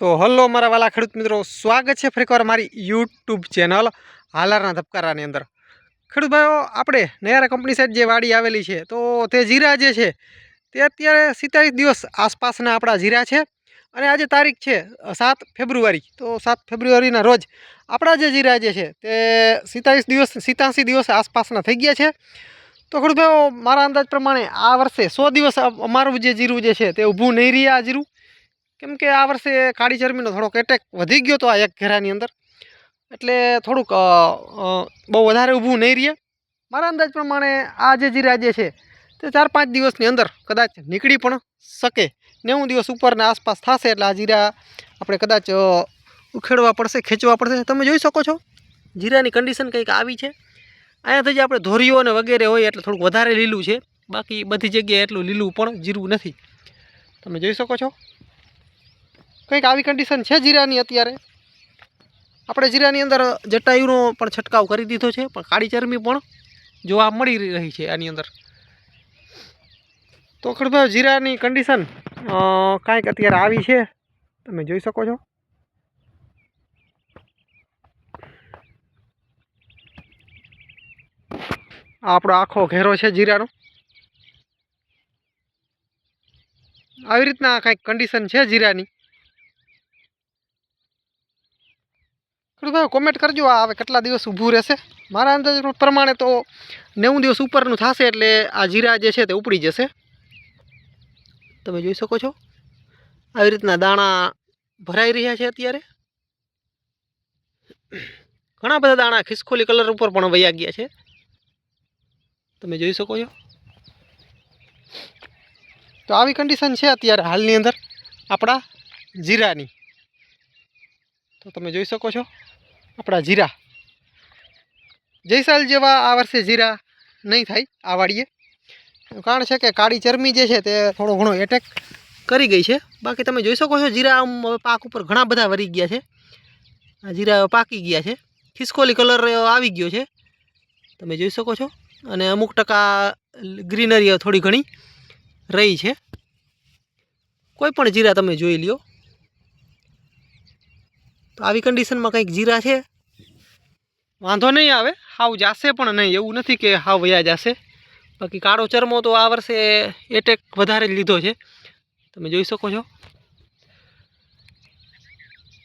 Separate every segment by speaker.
Speaker 1: તો હલો મારા વાલા ખેડૂત મિત્રો, સ્વાગત છે ફરીકવાર મારી યુટ્યુબ ચેનલ હાલારના ધબકારાની અંદર. ખેડૂત ભાઈઓ, આપણે નયારા કંપની સાઈડ જે વાડી આવેલી છે, તો તે જીરા જે છે, તે અત્યારે સિત્તાવીસ દિવસ આસપાસના આપણા જીરા છે. અને આજે તારીખ છે સાત ફેબ્રુઆરી. તો સાત ફેબ્રુઆરીના રોજ આપણા જે જીરા જે છે, તે સિત્તાવીસ દિવસ સિત્યાસી દિવસ આસપાસના થઈ ગયા છે. તો ખેડૂત મારા અંદાજ પ્રમાણે આ વર્ષે સો દિવસ અમારું જે જીરું જે છે, તે ઊભું નહીં રહ્યા આ જીરું. કેમ કે આ વર્ષે કાળી ચરમીનો થોડોક એટેક વધી ગયો હતો આ એક ઘેરાની અંદર. એટલે થોડુંક બહુ વધારે ઊભું નહીં રહે મારા અંદાજ પ્રમાણે આ જે જીરા જે છે તે ચાર પાંચ દિવસની અંદર કદાચ નીકળી પણ શકે. નેવું દિવસ ઉપરના આસપાસ થશે એટલે આ જીરા આપણે કદાચ ઉખેડવા પડશે, ખેંચવા પડશે. તમે જોઈ શકો છો, જીરાની કન્ડિશન કંઈક આવી છે. અહીંયાથી જે આપણે ધોરીઓ અને વગેરે હોય એટલે થોડુંક વધારે લીલું છે. બાકી બધી જગ્યાએ એટલું લીલું પણ જીરું નથી. તમે જોઈ શકો છો કંઈક આવી કન્ડિશન છે જીરાની અત્યારે? આપણે જીરાની અંદર જટાયુનો પણ છંટકાવ કરી દીધો છે, પણ કાળી ચરમી પણ જોવા મળી રહી છે આની અંદર. તો ખડભાઈ જીરાની કન્ડિશન કાંઈક અત્યારે આવી છે. તમે જોઈ શકો છો. આપણો આખો ઘેરો છે જીરાનો. આવી રીતના કાંઈક કન્ડિશન છે જીરાની. ખેડૂત કોમેન્ટ કરજો, આ હવે કેટલા દિવસ ઊભું રહેશે? મારા અંદાજ પ્રમાણે તો નેવું દિવસ ઉપરનું થશે એટલે આ જીરા જે છે તે ઉપડી જશે. તમે જોઈ શકો છો, આવી રીતના દાણા ભરાઈ રહ્યા છે અત્યારે. ઘણા બધા દાણા ખિસકોલી કલર ઉપર પણ વયા ગયા છે. તમે જોઈ શકો છો. તો આવી કન્ડિશન છે અત્યારે હાલની અંદર આપણા જીરાની. તો તમે જોઈ શકો છો, આપણા જીરા. જયસાલ જેવા આ વર્ષે જીરા નહીં થાય, આ વાડીએ. કારણ છે કે કાળી ચરમી જે છે તે થોડો ઘણો એટેક કરી ગઈ છે. બાકી તમે જોઈ શકો છો જીરા આમ પાક ઉપર ઘણા બધા વરી ગયા છે. આ જીરા પાકી ગયા છે. ખિસકોલી કલર આવી ગયો છે. તમે જોઈ શકો છો. અને અમુક ટકા ગ્રીનરી થોડી ઘણી રહી છે. કોઈ પણ જીરા તમે જોઈ લ્યો. તો આવી કન્ડિશનમાં કંઈક જીરા છે? વાંધો નહીં આવે. હાવ જાશે પણ નહીં. એવું નથી કે હાવ વયા જાશે. બાકી કાળો ચરમો તો આ વર્ષે એટેક વધારે જ લીધો છે. તમે જોઈ શકો છો.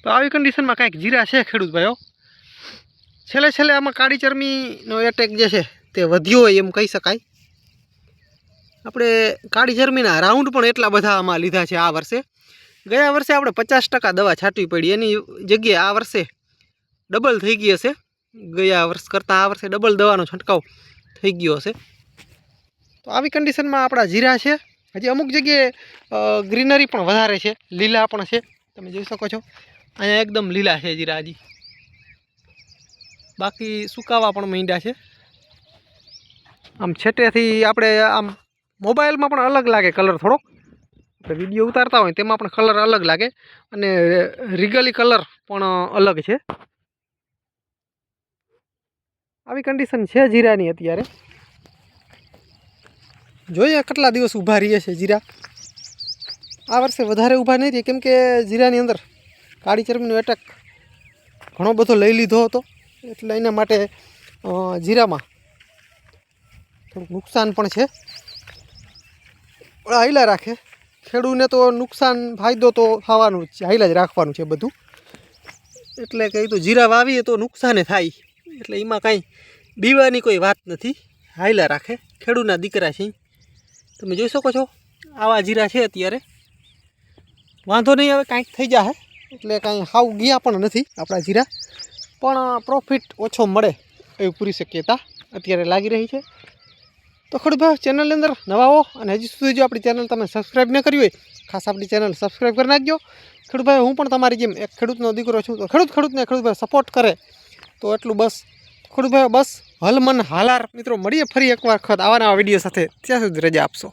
Speaker 1: તો આવી કન્ડિશનમાં કાંઈક જીરા છે ખેડૂત ભાઈઓ? છેલ્લે છેલ્લે આમાં કાળી ચરમીનો એટેક જે છે તે વધ્યો હોય એમ કહી શકાય. આપણે કાળી ચરમીના રાઉન્ડ પણ એટલા બધા આમાં લીધા છે આ વર્ષે. ગયા વર્ષે આપણે પચાસ ટકા દવા છાંટવી પડી. એની જગ્યાએ આ વર્ષે ડબલ થઈ ગઈ હશે. ગયા વર્ષ કરતાં આ વર્ષે ડબલ દવાનો છંટકાવ થઈ ગયો હશે. તો આવી કન્ડિશનમાં આપણા જીરા છે. હજી અમુક જગ્યાએ ગ્રીનરી પણ વધારે છે. લીલા પણ છે. તમે જોઈ શકો છો. અહીંયા એકદમ લીલા છે જીરા હજી. બાકી સુકાવા પણ માંડ્યા છે. આમ છેટેથી આપણે આમ મોબાઈલમાં પણ અલગ લાગે કલર થોડોક. આપણે વીડિયો ઉતારતા હોય તેમાં પણ કલર અલગ લાગે અને રીગલી કલર પણ અલગ છે. આવી કન્ડિશન છે જીરાની અત્યારે. જોઈએ કેટલા દિવસ ઊભા રહીએ છે જીરા. આ વર્ષે વધારે ઊભા નહીં રહીએ કેમ કે જીરાની અંદર કાળી ચરમીનો એટેક ઘણો બધો લઈ લીધો હતો. એટલે એના માટે જીરામાં થોડુંક નુકસાન પણ છે. આયલા રાખે. ખેડૂને તો નુકસાન ફાયદો તો થવાનું જ હાઈલા જ રાખવાનું છે બધું. એટલે કંઈ તો જીરા વાવીએ તો નુકસાને થાય. એટલે એમાં કાંઈ બીવાની કોઈ વાત નથી. હાઈલા રાખે. ખેડૂના દીકરા છે તમે જોઈ શકો છો, આવા જીરા છે અત્યારે. વાંધો નહીં હવે કાંઈક થઈ જશે એટલે કાંઈ હાવ ગયા પણ નથી આપણા જીરા. પણ પ્રોફિટ ઓછો મળે, એવી પૂરી શક્યતા અત્યારે લાગી રહી છે. તો ખડભાઈ ચેનલની અંદર નવા હો અને હજી સુધી જો આપણી ચેનલ તમે સબસ્ક્રાઈબ ન કરી હોય, ખાસ આપણી ચેનલ સબસ્ક્રાઈબ કરી નાખજો. ખેડૂતભાઈ હું પણ તમારી જેમ એક ખેડૂતનો દીકરો છું, તો ખેડૂત ખેડૂતને ખેડૂતભાઈ સપોર્ટ કરે. તો એટલું બસ. ખેડૂતભાઈ બસ, હલ મન હાલાર. મિત્રો, મળીએ ફરી એકવાર વખત આવા નવા વીડિયો સાથે. ત્યાં સુધી રજા આપશો.